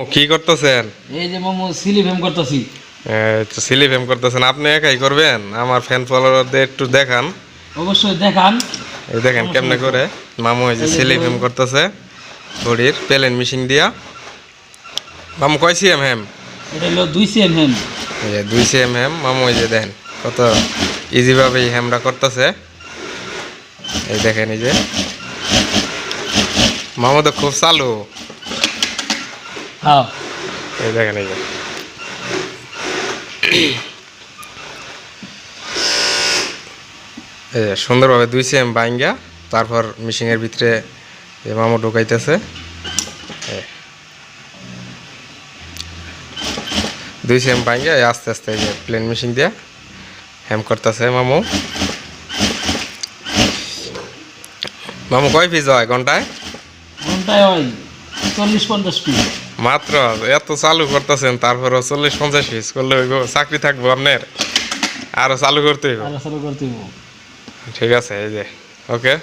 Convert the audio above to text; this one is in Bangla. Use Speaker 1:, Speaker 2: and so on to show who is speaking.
Speaker 1: ও, কি করতেছেন?
Speaker 2: এই যে মোমো সিলি ফেম করতেছি।
Speaker 1: সিলি ফেম করতেছেন। আপনি একাই করবেন? আমার ফ্যান ফলোয়ারদের একটু দেখান।
Speaker 2: অবশ্যই দেখান।
Speaker 1: এই দেখেন কেমনে করে মামু এই যে সিলি ফেম করতেছে। ঘড়ির প্লেন মিশিং দিয়া। মামু কয় সিএম হ্যাম
Speaker 2: এটা হলো দুই সিএম হেম
Speaker 1: এই যে দুই সিএম হ্যাম মামু এই যে দেখেন কত ইজিভাবে এই হ্যামটা করতেছে। এই দেখেন এই যে। মামু তো খুব চালু।
Speaker 2: হ্যাঁ
Speaker 1: এই দেখেন এই সুন্দরভাবে দুই সিএম বাইঙ্গা তারপর মিশিংয়ের ভিতরে মামু ঢুকাইতেছে। দুই সিএম বাইঙ্গা আস্তে আস্তে এই যে প্লেন মিশিং দিয়া হ্যাম করতেছে মামু। মামু কয় পিস হয় ঘন্টায়?
Speaker 2: ঘন্টায় হয় চল্লিশ পঞ্চাশ পিস।
Speaker 1: মাত্র এত চালু করতেছেন তারপর চল্লিশ পঞ্চাশ পিস করলে চাকরি থাকব আপনার? আরও চালু করতে হইব?
Speaker 2: চালু করতে হইব।
Speaker 1: ঠিক আছে এই যে ওকে?